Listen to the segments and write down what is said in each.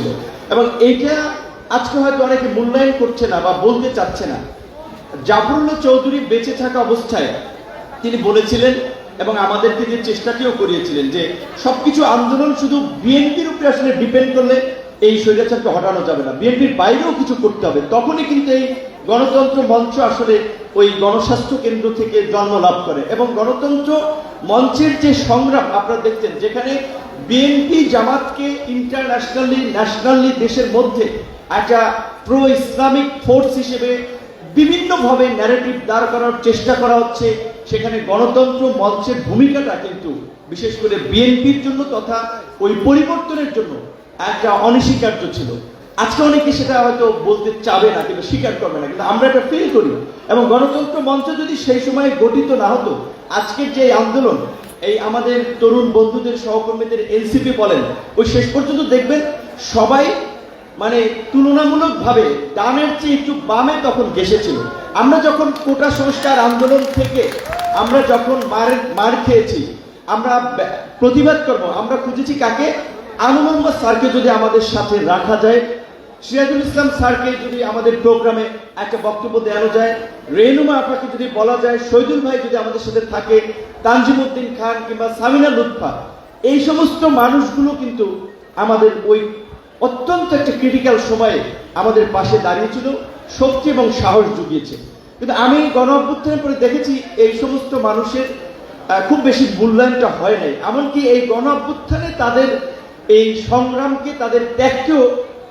ছিল এবং এইটা আজকে হয়তো অনেকে মূল্যায়ন করছে না বা বলতে চাচ্ছে না। জাফরুল্লাহ চৌধুরী বেঁচে থাকা অবস্থায় তিনি বলেছিলেন এবং আমাদেরকে যে চেষ্টাটিও করিয়েছিলেন যে সবকিছু আন্দোলন শুধু বিএনপির উপরে আসলে ডিপেন্ড করলে এই স্বৈরাচারকে হটানো যাবে না। বিএনপির বাইরেও কিছু করতে হবে। তখনই কিন্তু এই গণতন্ত্র মঞ্চ আসলে ওই গণস্বাস্থ্য কেন্দ্র থেকে জন্ম লাভ করে। এবং গণতন্ত্র মঞ্চের যে সংগ্রাম, আপনারা দেখছেন যেখানে বিএনপি জামাতকে ইন্টারন্যাশনালি ন্যাশনালি দেশের মধ্যে একটা প্রো ইসলামিক ফোর্স হিসেবে বিভিন্নভাবে ন্যারেটিভ দাঁড় করার চেষ্টা করা হচ্ছে। সেখানে গণতন্ত্র মঞ্চের ভূমিকাটা কিন্তু বিশেষ করে বিএনপির জন্য তথা ওই পরিবর্তনের জন্য একটা অনস্বীকার্য ছিল। আজকে অনেকে সেটা হয়তো বলতে চাবে না, কিন্তু স্বীকার করবে না। কিন্তু আমরা এটা ফিল করি। এবং গণতন্ত্র মঞ্চ যদি সেই সময় গঠিত না হতো, আজকের যে আন্দোলন এই আমাদের তরুণ বন্ধুদের সহকর্মীদের এনসিপি বলেন, ওই শেষ পর্যন্ত দেখবেন সবাই মানে তুলনামূলকভাবে ডানের চেয়ে একটু বামে তখন গেসেছিল আমরা যখন কোটা সংস্কার আন্দোলন থেকে আমরা যখন মার মার খেয়েছি, আমরা প্রতিবাদ করব, আমরা খুঁজেছি কাকে? আনু স্যারকে যদি আমাদের সাথে রাখা যায় সিরাজুল ইসলাম স্যারকে যদি আমাদের প্রোগ্রামে একটা বক্তব্য দেওয়ানো যায়, রেনুমা আপনাকে যদি বলা যায়, শহীদুল ভাই যদি আমাদের সাথে থাকে, তানজিমুদ্দিন খান কিংবা সামিনা লুৎফা, এই সমস্ত মানুষগুলো কিন্তু আমাদের ওই অত্যন্ত একটা ক্রিটিক্যাল সময়ে আমাদের পাশে দাঁড়িয়েছিল, শক্তি এবং সাহস জুগিয়েছে। কিন্তু আমি গণ অভ্যুত্থানের পরে দেখেছি এই সমস্ত মানুষের খুব বেশি মূল্যায়নটা হয় নাই। এমনকি এই গণ অভ্যুত্থানে তাদের এই সংগ্রামকে, তাদের ত্যাগকেও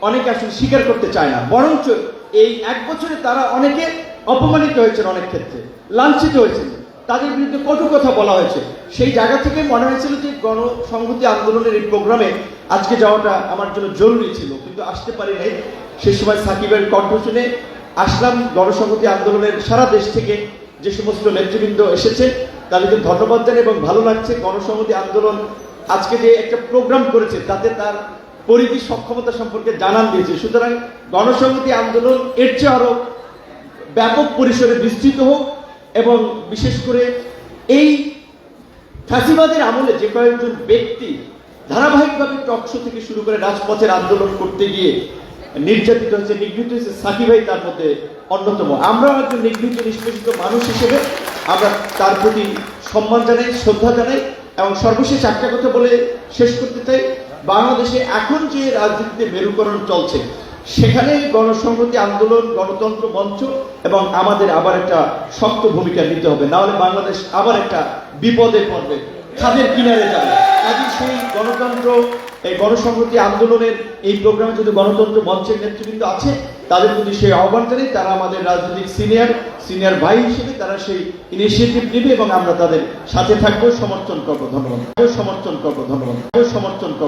অনেকে আসলে স্বীকার করতে চায় না। বরঞ্চ এই এক বছরে তারা অনেকে অপমানিত হয়েছেন অনেক ক্ষেত্রে, লাঞ্ছিত হয়েছেন। তাদের বিরুদ্ধে কটু কথা বলা হয়েছে। সেই জায়গা থেকে মনে হয়েছিল যে গণসংহতি আন্দোলনের এই প্রোগ্রামে আজকে যাওয়াটা আমার জন্য জরুরি ছিল, কিন্তু আসতে পারি নাই। সে সময় সাকিবের কণ্ঠ শুনে আসলাম, গণসংহতি আন্দোলনের সারা দেশ থেকে যে সমস্ত নেতৃবৃন্দ এসেছে, তাদেরকে ধন্যবাদ জানাই এবং ভালো লাগছে। গণসংহতি আন্দোলন আজকে যে একটা প্রোগ্রাম করেছে, তাতে তার পরিধি সক্ষমতা সম্পর্কে জানান দিয়েছে। সুতরাং গণসংহতি আন্দোলন এর চেয়ে আরও ব্যাপক পরিসরে বিস্তৃত হোক এবং বিশেষ করে এই ফ্যাসিবাদের আমলে যে কয়েকজন ব্যক্তি ধারাবাহিকভাবে টকশো থেকে শুরু করে রাজপথের আন্দোলন করতে গিয়ে নির্যাতিত হয়েছে, নিগৃহীত হয়েছে সাকি ভাই তার মধ্যে অন্যতম। আমরাও একজন নিগৃহীত, নিষ্পেষিত মানুষ হিসেবে আমরা তার প্রতি সম্মান জানাই, শ্রদ্ধা জানাই এবং সর্বশেষ একটা কথা বলে শেষ করতে চাই। বাংলাদেশে এখন যে রাজনীতিতে মেরুকরণ চলছে, সেখানে গণসংহতি আন্দোলন, গণতন্ত্র মঞ্চ এবং আমাদের আবার একটা শক্ত ভূমিকা নিতে হবে। না হলে বাংলাদেশ আবার একটা বিপদে পড়বে। খাদের কিনারে যাবে। কাজে সেই গণতন্ত্র, এই গণসংহতি আন্দোলনের এই প্রোগ্রামে যদি গণতন্ত্র মঞ্চের নেতৃবৃন্দ আছে, তাদের প্রতি সেই আহ্বান জানাই, তারা আমাদের রাজনৈতিক সিনিয়র সিনিয়র ভাই হিসেবে তারা সেই ইনিশিয়েটিভ নেবে এবং আমরা তাদের সাথে থাকব, সমর্থন করব। ধন্যবাদ। সমর্থন করব। ধন্যবাদ। সমর্থন করব।